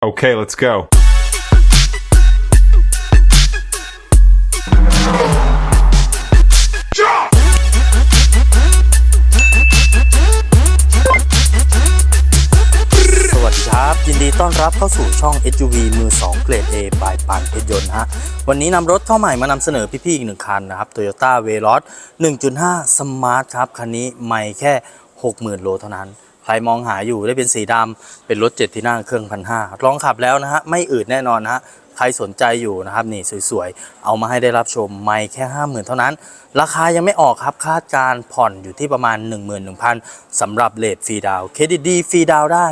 Okay, let's go. สวัสดีครับ ยินดีต้อนรับเข้าสู่ช่อง SUV มือ 2 เกรด A บายปานเพชรยนต์ฮะ วันนี้นำรถเข้าใหม่มานำเสนอพี่ๆอีกหนึ่งคันนะครับ Toyota v e l o s 1.5 Smart ครับ คันนี้ไม่แค่ 60,000 โลเท่านั้น ใครมองหาอยู่ได้เป็นสีดำเป็นรถ7ที่นั่งเครื่องพันห้าลองขับแล้วนะฮะไม่อืดแน่นอนนะฮะใครสนใจอยู่นะครับนี่สวยๆ เอามาให้ได้รับชมไม่แค่ 50,000 เท่านั้น ราคายังไม่ออกครับคาดการผ่อนอยู่ที่ประมาณ 11,000สำหรับเลทฟรีดาวเครดิตดีฟรีดาวได้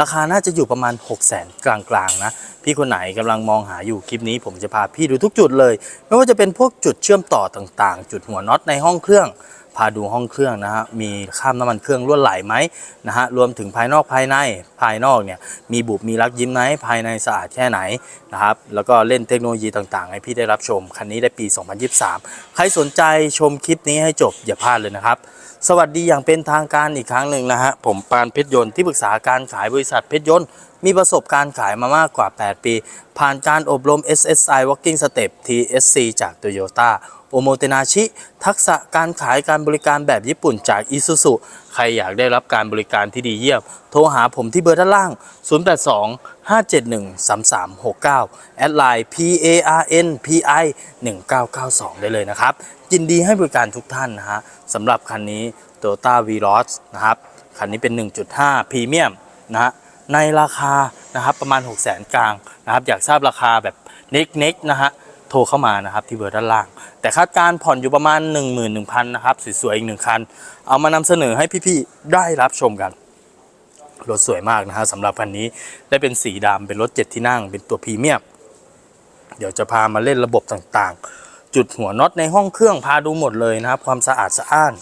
ราคาน่าจะอยู่ประมาณ 600,000 กลางๆนะพี่คนไหนกำลังมองหาอยู่คลิปนี้ ผมจะพาพี่ดูทุกจุดเลย ไม่ว่าจะเป็นพวกจุดเชื่อมต่อต่างๆ จุดหัวน็อตในห้องเครื่อง พาดูห้องเครื่องนะฮะมีข้ามน้ำมันเครื่องรั่วไหลไหมนะฮะรวมถึงภายนอกภายในภายนอกเนี่ยมีบุบมีรักยิ้มไหมภายในสะอาดแค่ไหนนะครับแล้วก็เล่นเทคโนโลยีต่างๆ ให้พี่ได้รับชม คันนี้ได้ปี 2023 ใครสนใจชมคลิปนี้ให้จบอย่าพลาดเลยนะครับสวัสดีอย่างเป็นทางการอีกครั้งหนึ่งนะฮะผมปานเพชรยนต์ที่ปรึกษาการขายบริษัทเพชรยนต์มีประสบการณ์ขายมามากกว่า 8 ปี ผ่านการอบรม SSI Walking Step TSC จาก Toyota โอโมเตนาชิ ทักษะการขายการบริการแบบญี่ปุ่นจาก Isuzu ใครอยากได้รับการบริการที่ดีเยี่ยม โทรหาผมที่เบอร์ด้านล่าง 082 571 3369 แอดไลน์ PARN PI 1992 ได้เลยนะครับ ยินดีให้บริการทุกท่านนะฮะสำหรับคันนี้ Toyota v r o s นะครับ คันนี้เป็น 1.5พรีเมียมนะฮะในราคานะครับประมาณ 6 0 0 0 0 0กลางนะครับอยากทราบราคาแบบน็กเน็กๆนะฮะ โทรเข้ามานะครับที่เบอร์ด้านล่าง แต่คาดการณ์ผ่อนอยู่ประมาณ 11,000นะครับสวยๆอีกหนึ่งคัน เอามานำเสนอให้พี่ๆได้รับชมกันรถสวยมากนะฮะสำหรับคันนี้ได้เป็นสีดำเป็นรถ7ที่นั่ง เป็นตัวพรีเมียมเดี๋ยวจะพามาเล่นระบบต่างๆ จุดหัวน็อตในห้องเครื่องพาดูหมดเลยนะครับ ความสะอาดสะอ้าน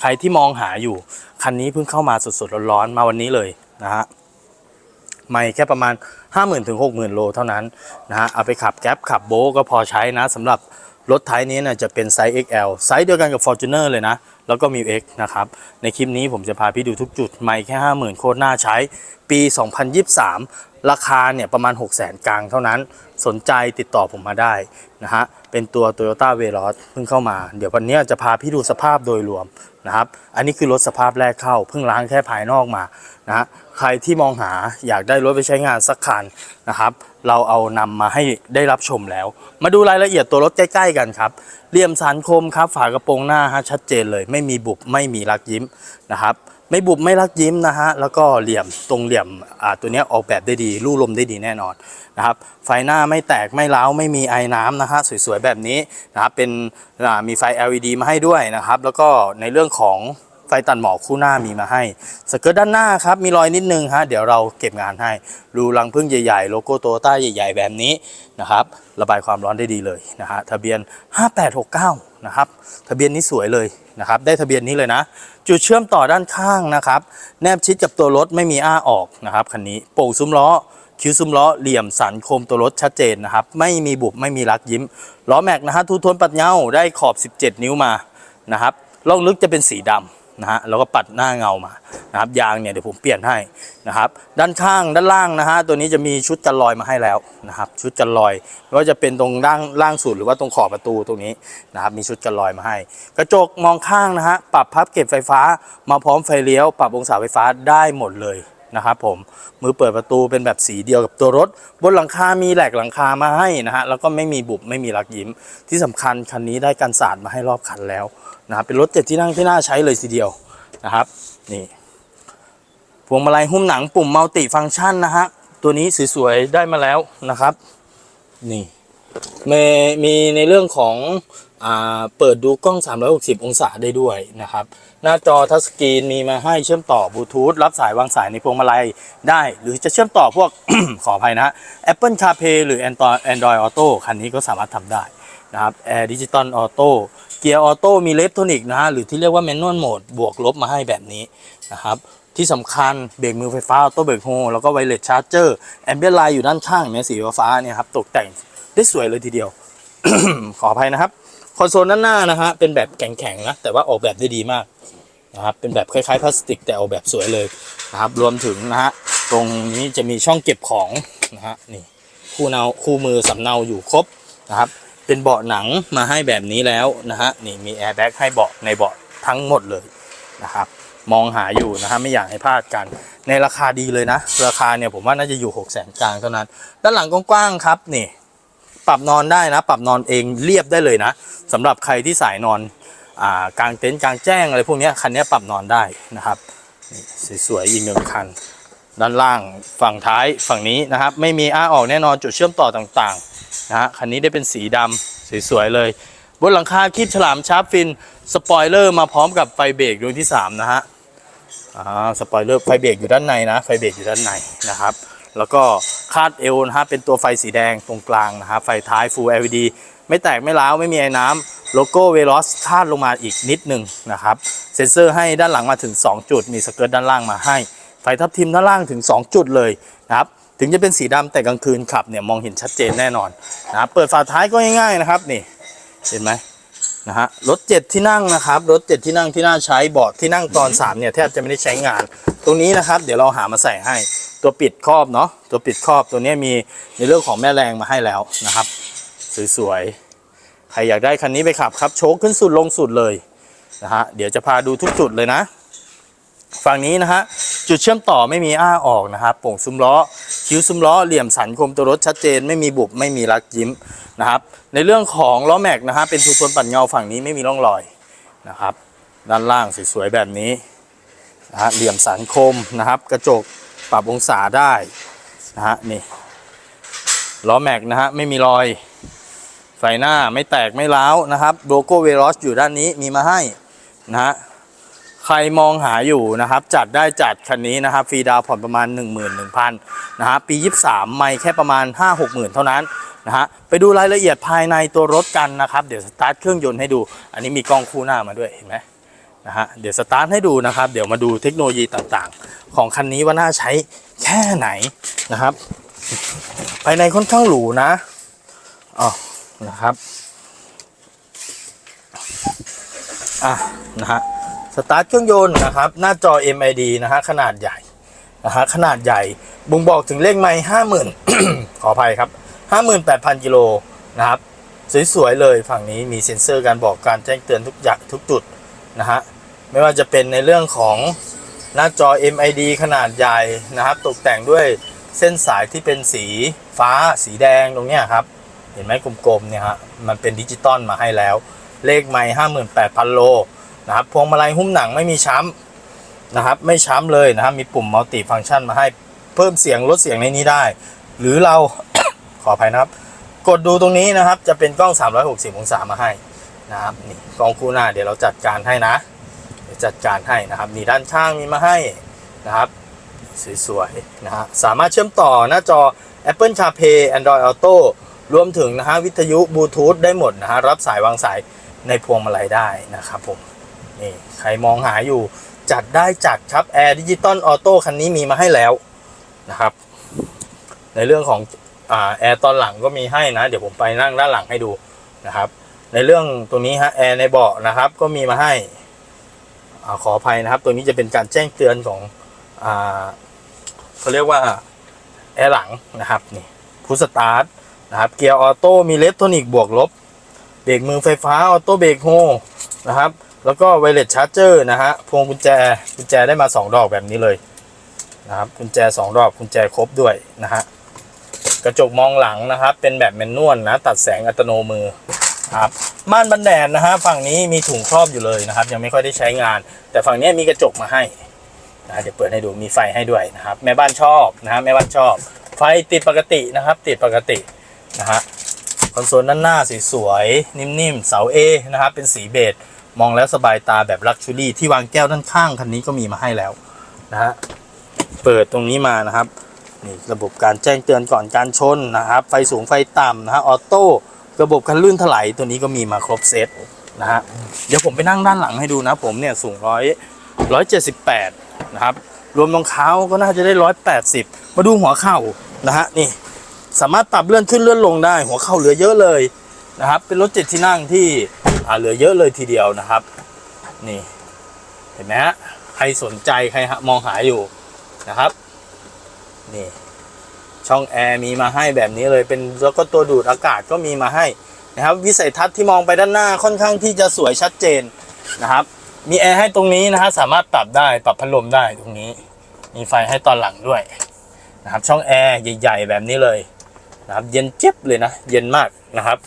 ใครที่มองหาอยู่ คันนี้เพิ่งเข้ามาสดๆร้อนๆมาวันนี้เลยนะฮะ ไม่แค่ประมาณ 50,000ถึง60,000 โลเท่านั้นนะฮะเอาไปขับแก๊ปขับโบก็พอใช้นะสำหรับรถไทยนี้นะจะเป็นไซส์ XL ไซส์เดียวกันกับ Fortuner เลยนะ แล้วก็มี X นะครับ ในคลิปนี้ผมจะพาพี่ดูทุกจุดไม่แค่ 50,000 โคตรน่าใช้ ปี 2023 ราคาเนี่ยประมาณ 600,000กลางเท่านั้น สนใจติดต่อผมมาได้นะฮะเป็นตัว Toyota v e l o s เพิ่งเข้ามา เดี๋ยววันนี้จะพาพี่ดูสภาพโดยรวมนะครับ อันนี้คือรถสภาพแรกเข้า เพิ่งล้างแค่ภายนอกมานะฮะใครที่มองหาอยากได้รถไปใช้งานสักคันนะครับ เราเอานำมาให้ได้รับชมแล้ว มาดูรายละเอียดตัวรถใกล้ ๆ กันครับเหลี่ยมสันคมครับฝากระโปรงหน้าฮะชัดเจนเลย ไม่มีบุบไม่มีรักยิ้มนะครับไม่บุบไม่รักยิ้มนะฮะแล้วก็เหลี่ยมตรงเหลี่ยมอ่าตัวนี้ออกแบบได้ดีรูลมได้ดีแน่นอนนะครับไฟหน้าไม่แตกไม่ร้าไม่มีไอ้น้ำนะฮะสวยๆแบบนี้นะครับเป็นมีไฟ LED มาให้ด้วยนะครับ แล้วก็ในเรื่องของไฟตัดหมอกคู่หน้ามีมาให้สเกิร์ตด้านหน้าครับมีรอยนิดนึงฮะเดี๋ยวเราเก็บงานให้รูรังพึ่งใหญ่ๆ โลโก้โตโยต้าใหญ่ๆ แบบนี้นะครับ ระบายความร้อนได้ดีเลยนะฮะทะเบียน 5869 นะครับ ทะเบียนนี้สวยเลยนะครับ ได้ทะเบียนนี้เลยนะ จุดเชื่อมต่อด้านข้างนะครับ แนบชิดกับตัวรถไม่มีอ้าออกนะครับคันนี้โป่งซุ้มล้อ คิ้วซุ้มล้อเหลี่ยมสันโคมตัวรถชัดเจนนะครับ ไม่มีบุบไม่มีรักยิ้ม ล้อแม็กนะฮะทูทนปัดเงาได้ขอบ 17 นิ้วมานะครับล่องลึกจะเป็นสีดำนะฮะแล้วก็ปัดหน้าเงามานะครับยางเนี่ยเดี๋ยวผมเปลี่ยนให้นะครับด้านข้างด้านล่างนะฮะตัวนี้จะมีชุดกันรอยมาให้แล้วนะครับชุดกันรอยไม่ว่าจะเป็นตรงด้านล่างสุดหรือว่าตรงขอบประตูตรงนี้นะครับมีชุดกันรอยมาให้ กระจกมองข้างนะฮะปรับพับเก็บไฟฟ้ามาพร้อมไฟเลี้ยว ปรับองศาไฟฟ้าได้หมดเลย นะครับผมมือเปิดประตูเป็นแบบสีเดียวกับตัวรถ บนหลังคา มีแหลกหลังคามาให้นะฮะแล้วก็ไม่มีบุบไม่มีรักยิ้ม ที่สำคัญคันนี้ได้กันสาดมาให้รอบคันแล้วนะครับเป็นรถเจ็ดที่นั่งที่น่าใช้เลยทีเดียวนะครับนี่พวงมาลัยหุ้มหนังปุ่มมัลติฟังก์ชันนะฮะตัวนี้สวยๆได้มาแล้วนะครับนี่มีมีในเรื่องของ เปิดดูกล้อง 360 องศาได้ด้วยนะครับ หน้าจอทัชสกรีนมีมาให้เชื่อมต่อบลูทูธรับสายวางสายในพวงมาลัยได้ หรือจะเชื่อมต่อพวก ขออภัยนะฮะ Apple CarPlay หรือ Android Auto คันนี้ก็สามารถทำได้นะครับ Air Digital Auto เกียร์ออโต้มีเลฟโทนิกนะฮะหรือที่เรียกว่า Manual Mode บวกลบมาให้แบบนี้นะครับที่สำคัญเบรกมือไฟฟ้าออโต้เบรกโฮแล้วก็ไวเลสชาร์จเจอร์แอมเบียไลน์อยู่ด้านข้างเนี่ยสีฟ้าเนี่ยครับตกแต่งได้สวยเลยทีเดียว ขออภัยนะครับ คอนโซลด้านหน้านะฮะเป็นแบบแข็งๆนะแต่ว่าออกแบบได้ดีมากนะครับเป็นแบบคล้ายๆพลาสติกแต่ออกแบบสวยเลยนะครับรวมถึงนะฮะตรงนี้จะมีช่องเก็บของนะฮะนี่คู่เนาคู่มือสำเนาอยู่ครบนะครับเป็นเบาะหนังมาให้แบบนี้แล้วนะฮะนี่มีแอร์แบ็กให้เบาะในเบาะทั้งหมดเลยนะครับมองหาอยู่นะฮะไม่อยากให้พลาดกัน ในราคาดีเลยนะ ราคาเนี่ยผมว่าน่าจะอยู่6 0 0 0 0กลางเท่านั้น ด้านหลังกว้างๆครับนี่ ปรับนอนได้นะ ปรับนอนเองเรียบได้เลยนะสำหรับใครที่สายนอนอ่ากลางเต็นท์กลางแจ้งอะไรพวกนี้คันนี้ปรับนอนได้นะครับสวยๆอีกหนึ่งคัน ด้านล่างฝั่งท้ายฝั่งนี้นะครับ ไม่มีอ้าออกแน่นอนจุดเชื่อมต่อต่างๆนะฮะคันนี้ได้เป็นสีดำสวยๆเลย บนหลังคาคีบฉลามชาร์ปฟินสปอยเลอร์มาพร้อมกับไฟเบรกดวงที่3นะฮะอ่าสปอยเลอร์ไฟเบรกอยู่ด้านในนะไฟเบรกอยู่ด้านในนะครับ แล้วก็คาดเอวนะฮะเป็นตัวไฟสีแดงตรงกลางนะฮะไฟท้าย Full LED ไม่แตกไม่ร้าวไม่มีไอ้น้ำโลโก้เวลอสคาดลงมาอีกนิดหนึ่งนะครับ เซ็นเซอร์ให้ด้านหลังมาถึง 2 จุด มีสเกิร์ตด้านล่างมาให้ ไฟทับทิมด้านล่างถึง 2 จุดเลยนะครับ ถึงจะเป็นสีดำแต่กลางคืนขับเนี่ยมองเห็นชัดเจนแน่นอนนะครับเปิดฝาท้ายก็ง่ายๆนะครับนี่เห็นไหม นะฮะรถ7ที่นั่งนะครับรถ7ที่นั่งที่น่าใช้เบาะที่นั่งตอน3เนี่ยแทบจะไม่ได้ใช้งาน ตรงนี้นะครับ เดี๋ยวเราหามาใส่ให้ตัวปิดครอบเนาะตัวปิดครอบตัวนี้มีในเรื่องของแม่แรงมาให้แล้วนะครับ สวยๆใครอยากได้คันนี้ไปขับครับ โชคขึ้นสุดลงสุดเลยนะฮะเดี๋ยวจะพาดูทุกจุดเลยนะ ฝั่งนี้นะฮะจุดเชื่อมต่อไม่มีอ้าออกนะครับโป่งซุ้มล้อ คิ้วซุ้มล้อเหลี่ยมสันคมตัวรถชัดเจน ไม่มีบุบไม่มีรักยิ้มนะครับ ในเรื่องของล้อแม็กนะฮะเป็นทูโทนปัดเงาฝั่งนี้ไม่มีร่องรอยนะครับ ด้านล่างสวยๆแบบนี้นะฮะเหลี่ยมสันคมนะครับ กระจกปรับองศาได้นะฮะนี่ล้อแม็กนะฮะไม่มีรอยไฟหน้าไม่แตกไม่ร้าวนะครับโลโก้เวลอสอยู่ด้านนี้มีมาให้นะฮะ ใครมองหาอยู่นะครับ จัดได้จัดคันนี้นะครับฟรีดาวผ่อนประมาณ 1 1 0 0 0นะฮะปี 23 ไม่แค่ประมาณ 5 6 0 0 0 เท่านั้นนะฮะไปดูรายละเอียดภายในตัวรถกันนะครับ เดี๋ยวสตาร์ทเครื่องยนต์ให้ดู อันนี้มีกล้องคู่หน้ามาด้วยเห็นไหมนะฮะเดี๋ยวสตาร์ทให้ดูนะครับ เดี๋ยวมาดูเทคโนโลยีต่างๆ ของคันนี้ว่าน่าใช้แค่ไหนนะครับ ภายในค่อนข้างหรูนะอ๋อนะครับอะนะฮะ สตาร์ทเครื่องยนต์นะครับ หน้าจอ MID นะฮะขนาดใหญ่นะฮะขนาดใหญ่บ่งบอกถึงเลขไม้ห้าหมื่นขออภัยครับห้าหมื่นแปดพันกิโลนะครับสวยๆเลยฝั่งนี้มีเซ็นเซอร์การบอกการแจ้งเตือนทุกอย่างทุกจุดนะฮะไม่ว่าจะเป็นในเรื่องของหน้าจอ MID ขนาดใหญ่นะครับ ตกแต่งด้วยเส้นสายที่เป็นสีฟ้าสีแดงตรงเนี้ยครับ เห็นไหมกลมๆเนี่ยฮะมันเป็นดิจิตอลมาให้แล้ว เลขไม้ห้าหมื่นแปดพันโล นะครับพวงมาลัยหุ้มหนังไม่มีช้ำนะครับ ไม่ช้ำเลยนะครับ มีปุ่มมัลติฟังก์ชันมาให้เพิ่มเสียงลดเสียงในนี้ได้ หรือเรา ขออภัยนะครับ กดดูตรงนี้นะครับ จะเป็นกล้อง 360 องศามาให้นะครับนี่กล้องคู่หน้าเดี๋ยวเราจัดการให้นะเดี๋ยวจัดการให้นะครับนี่ด้านข้างมีมาให้นะครับสวยๆนะฮะสามารถเชื่อมต่อหน้าจอ Apple CarPlay Android Auto รวมถึงนะฮะวิทยุบลูทูธได้หมดนะฮะรับสายวางสายในพวงมาลัยได้นะครับผม นี่ใครมองหาอยู่ จัดได้จัดครับ Air Digital Auto คันนี้มีมาให้แล้วนะครับ ในเรื่องของอ่าแอร์ตอนหลังก็มีให้นะ เดี๋ยวผมไปนั่งด้านหลังให้ดูนะครับ ในเรื่องตรงนี้ฮะแอร์ในเบาะนะครับ ก็มีมาให้อขออภัยนะครับ ตัวนี้จะเป็นการแจ้งเตือนของอ่าเขาเรียกว่าแอร์หลังนะครับนี่พุสตาร์ทนะครับเกียร์ออโต้มีเลฟโทนิกบวกลบเบรกมือไฟฟ้าออโต้เบรกโฮนะครับ แล้วก็ไวเลสชาร์จเจอร์นะฮะพวงกุญแจกุญแจได้มา 2 ดอกแบบนี้เลยนะครับกุญแจ 2 ดอกกุญแจครบด้วยนะฮะกระจกมองหลังนะครับ เป็นแบบแมนนวลนะ ตัดแสงอัตโนมือครับม่านบันแดดนะฮะฝั่งนี้มีถุงครอบอยู่เลยนะครับ ยังไม่ค่อยได้ใช้งาน แต่ฝั่งนี้มีกระจกมาให้นะเดี๋ยวเปิดให้ดูมีไฟให้ด้วยนะครับ แม่บ้านชอบนะฮะแม่บ้านชอบ ไฟติดปกตินะครับ ติดปกตินะฮะคอนโซลด้านหน้าสวยๆนิ่มๆเสา A นะครับเป็นสีเบจ มองแล้วสบายตาแบบลักชูรี่ที่วางแก้วด้านข้างคันนี้ก็มีมาให้แล้วนะฮะเปิดตรงนี้มานะครับนี่ระบบการแจ้งเตือนก่อนการชนนะครับ ไฟสูงไฟต่ำนะฮะออโต้ระบบคันลื่นถลายตัวนี้ก็มีมาครบเซตนะฮะเดี๋ยวผมไปนั่งด้านหลังให้ดูนะ ผมเนี่ยสูงร้อยร้อยเจ็ดสิบแปดนะครับรวมรองเท้าก็น่าจะได้ร้อยแปดสิบมาดูหัวเข่านะฮะนี่สามารถปรับเลื่อนขึ้นเลื่อนลงได้ หัวเข่าเหลือเยอะเลยนะครับเป็นรถเจ็ดที่นั่งที่ เหลือเยอะเลยทีเดียวนะครับ นี่เห็นไหมฮะใครสนใจใครมองหาอยู่นะครับ นี่ช่องแอร์มีมาให้แบบนี้เลยเป็นแล้วก็ตัวดูดอากาศก็มีมาให้นะครับ วิสัยทัศน์ที่มองไปด้านหน้าค่อนข้างที่จะสวยชัดเจนนะครับ มีแอร์ให้ตรงนี้นะฮะสามารถปรับได้ปรับพัดลมได้ตรงนี้ มีไฟให้ตอนหลังด้วยนะครับ ช่องแอร์ใหญ่ ๆ แบบนี้เลยนะครับ เย็นเจี๊ยบเลยนะ เย็นมากนะครับ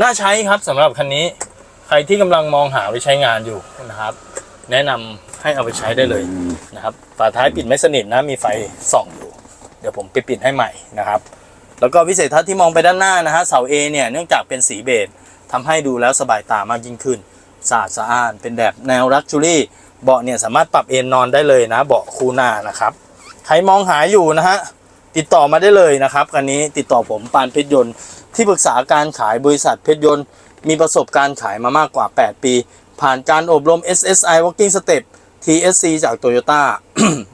น่าใช้ครับสำหรับคันนี้ รที่กำลังมองหาไปใช้งานอยู่นะครับ แนะนำให้เอาไปใช้ได้เลยนะครับฝาท้ายปิดไม่สนิทนะมีไฟส่องอยู่ เดี๋ยวผมไปปิดให้ใหม่นะครับ แล้วก็วิสัยทัศน์ที่มองไปด้านหน้านะฮะเสา A เนี่ยเนื่องจากเป็นสีเบจทำให้ดูแล้วสบายตามากยิ่งขึ้นสะอาดสะอ้านเป็นแบบแนวลักชูรี่เบาะเนี่ยสามารถปรับเอนนอนได้เลยนะเบาะคู่หน้านะครับใครมองหาอยู่นะฮะติดต่อมาได้เลยนะครับคันนี้ติดต่อผมปานเพชรยนต์ที่ปรึกษาการขายบริษัทเพชรยนต์ มีประสบการณ์ขายมามากกว่า 8 ปี ผ่านการอบรม SSI Walking Step TSC จาก Toyota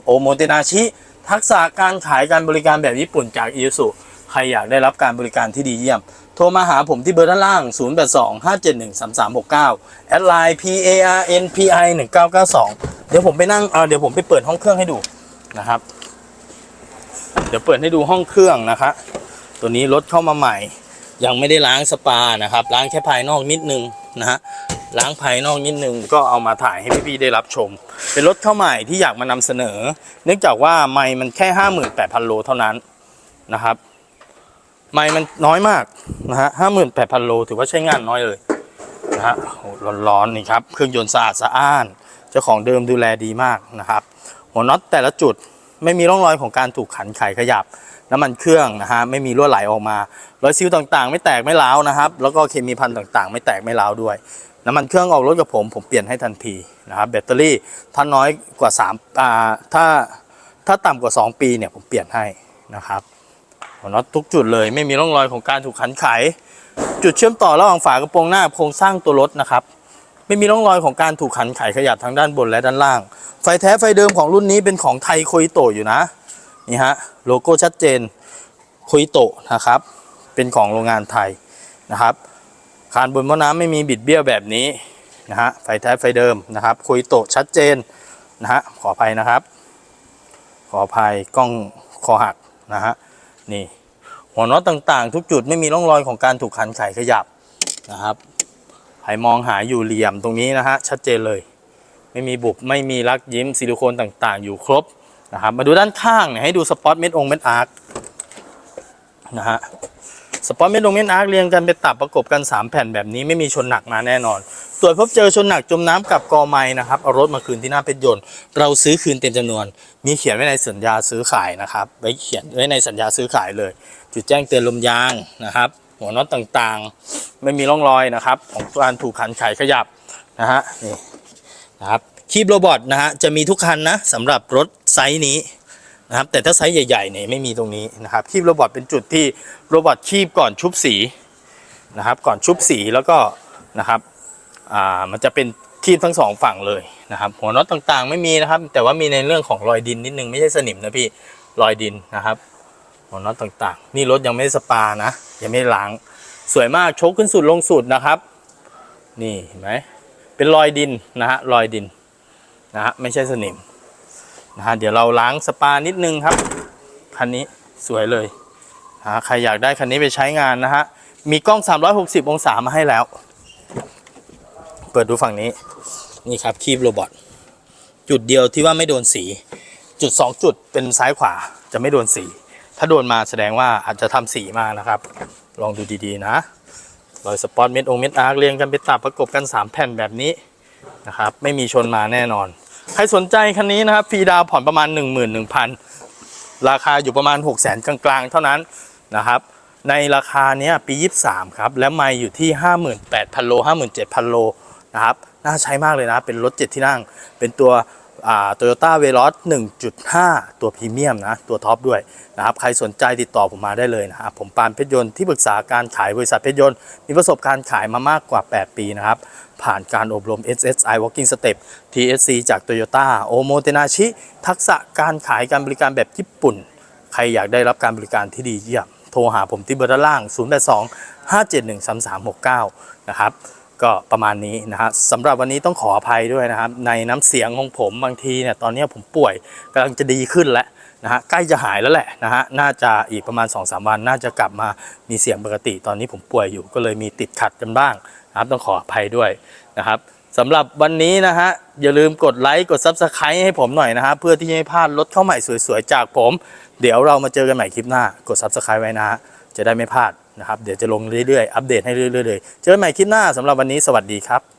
โอโมเตนาชิ ทักษะการขายการบริการแบบญี่ปุ่นจาก i ิ s u ใครอยากได้รับการบริการที่ดีเยี่ยม โทรมาหาผมที่เบอร์ด้านล่าง 0825713369 แอดไลน์ PARNPI 1992 เดี๋ยวผมไปนั่งเเดี๋ยวผมไปเปิดห้องเครื่องให้ดูนะครับ เดี๋ยวเปิดให้ดูห้องเครื่องนะคะ ตัวนี้รถเข้ามาใหม่ ยังไม่ได้ล้างสปานะครับ ล้างแค่ภายนอกนิดนึงนะฮะล้างภายนอกนิดนึงก็เอามาถ่ายให้พี่ๆได้รับชม เป็นรถเข้าใหม่ที่อยากมานำเสนอ เนื่องจากว่าไมล์มันแค่ 58,000 โลเท่านั้นนะครับ ไมล์มันน้อยมากนะฮะ58,000โลถือว่าใช้งานน้อยเลยนะฮะร้อนๆนี่ครับเครื่องยนต์สะอาดสะอ้าน เจ้าของเดิมดูแลดีมากนะครับ หัวน็อตแต่ละจุด ไม่มีร่องรอยของการถูกขันไขขยับ น้ำมันเครื่องนะฮะไม่มีรั่วไหลออกมารอยซิลต่างๆ ไม่แตกไม่ร้าวนะครับ แล้วก็เคมีพันต่างๆ ไม่แตกไม่ร้าวด้วย น้ำมันเครื่องออกรถกับผมผมเปลี่ยนให้ทันทีนะครับแบตเตอรี่ถ้าน้อยกว่า3อ่าถ้าถ้าต่ำกว่า 2 ปีเนี่ยผมเปลี่ยนให้นะครับหัวน็อตทุกจุดเลยไม่มีร่องรอยของการถูกขันไข จุดเชื่อมต่อระหว่างฝากระโปรงหน้าโครงสร้างตัวรถนะครับ ไม่มีร่องรอยของการถูกขันไขขยับทั้งด้านบนและด้านล่าง ไฟแท้ไฟเดิมของรุ่นนี้เป็นของไทยโคอิโตอยู่นะนี่ฮะโลโก้ชัดเจนโคอิโตนะครับ เป็นของโรงงานไทยนะครับคานบนม้อน้ำไม่มีบิดเบี้ยวแบบนี้นะฮะไฟแท้ไฟเดิมนะครับโคอิโตชัดเจนนะฮะขออภัยนะครับ ขออภัยกล้องคอหักนะฮะนี่หัวน็อตต่างๆ ทุกจุดไม่มีร่องรอยของการถูกขันไขขยับนะครับ รมองหาอยู่เหลี่ยมตรงนี้นะฮะชัดเจนเลย ไม่มีบุบไม่มีรักยิ้มซิลิโคนต่างๆ อยู่ครบนะครับมาดูด้านข้างเนี่ยให้ดูสปอตเม็ดองเม็ดอาร์คนะฮะสปอตเม็ดองเม็ดอาร์คเรียงกันเป็นตับประกบกัน 3 แผ่นแบบนี้ไม่มีชนหนักมาแน่นอน ตรวจพบเจอชนหนักจมน้ำกับกอไม้นะครับเอารถมาคืนที่หน้าเพชรยนต์ เราซื้อคืนเต็มจำนวน มีเขียนไว้ในสัญญาซื้อขายนะครับไว้เขียนไว้ในสัญญาซื้อขายเลย จุดแจ้งเตือนลมยางนะครับ หัวน็อตต่างๆ ไม่มีร่องรอยนะครับ ของการถูกขันไขขยับนะฮะนี่นะครับคีบโรบอทนะฮะจะมีทุกคันนะสำหรับรถไซส์นี้นะครับแต่ถ้าไซส์ใหญ่ๆเนี่ยไม่มีตรงนี้นะครับคีบโรบอทเป็นจุดที่โรบอทคีบก่อนชุบสีนะครับ ก่อนชุบสีแล้วก็นะครับอ่ามันจะเป็นคีบทั้งสองฝั่งเลยนะครับ หัวน็อตต่างๆ ไม่มีนะครับ แต่ว่ามีในเรื่องของรอยดินนิดนึงไม่ใช่สนิมนะพี่รอยดินนะครับ หัวน็อตต่างๆ นี่รถยังไม่ได้สปานะ ยังไม่ได้ล้าง สวยมากโชคขึ้นสุดลงสุดนะครับ นี่เห็นไหมเป็นรอยดินนะฮะรอยดินนะฮะไม่ใช่สนิมนะฮะเดี๋ยวเราล้างสปานิดนึงครับคันนี้สวยเลยนะฮะใครอยากได้คันนี้ไปใช้งานนะฮะมีกล้อง 360 องศามาให้แล้ว เปิดดูฝั่งนี้ นี่ครับคีบโรบอทจุดเดียวที่ว่าไม่โดนสี จุด 2 จุดเป็นซ้ายขวาจะไม่โดนสี ถ้าโดนมาแสดงว่าอาจจะทำสีมานะครับ ลองดูดีๆนะรอยสปอตเม็ดองเม็ดอาร์เรียงกันเป็นตับประกบกัน 3 แผ่นแบบนี้นะครับ ไม่มีชนมาแน่นอน ใครสนใจคันนี้นะครับฟรีดาวผ่อนประมาณ 11,000 ราคาอยู่ประมาณ6 0 0 0 0 0กลางๆ เท่านั้นนะครับในราคาเนี้ยปี 23 ครับ และไม่อยู่ที่ 58,000 โล 57,000 โล นะครับ น่าใช้มากเลยนะ เป็นรถ 7 ที่นั่ง เป็นตัว โตโยต้าเวล s 1.5 ตัวพรีเมียมนะ ตัวท็อปด้วยนะครับ ใครสนใจติดต่อผมมาได้เลยนะครับ ผมปานเพชรยนต์ที่ปรึกษาการขายบริษัทเพชรยนต์ มีประสบการณ์ขายมามากกว่า 8 ปีนะครับ ผ่านการอบรม SSI Walking Step TSC จาก Toyota โอโมเตนาชิ ทักษะการขายการบริการแบบญี่ปุ่น ใครอยากได้รับการบริการที่ดีเยี่ยม โทรหาผมที่เบอร์ด้านล่าง 082 571 3369 นะครับ ก็ประมาณนี้นะฮะสำหรับวันนี้ต้องขออภัยด้วยนะครับ ในน้ำเสียงของผมบางทีเนี่ยตอนนี้ผมป่วยกำลังจะดีขึ้นแล้วนะฮะใกล้จะหายแล้วแหละนะฮะน่าจะอีกประมาณ 2-3 วันน่าจะกลับมามีเสียงปกติ ตอนนี้ผมป่วยอยู่ก็เลยมีติดขัดกันบ้างนะครับต้องขออภัยด้วยนะครับสำหรับวันนี้นะฮะอย่าลืมกดไลค์กด Subscribe ให้ผมหน่อยนะฮะเพื่อที่จะไม่พลาดรถเข้าใหม่สวยๆจากผม เดี๋ยวเรามาเจอกันใหม่คลิปหน้ากด Subscribe ไว้นะฮะจะได้ไม่พลาด นะครับเดี๋ยวจะลงเรื่อยๆ อัปเดตให้เรื่อยๆเลยเจอกันใหม่คลิปหน้าสำหรับวันนี้สวัสดีครับ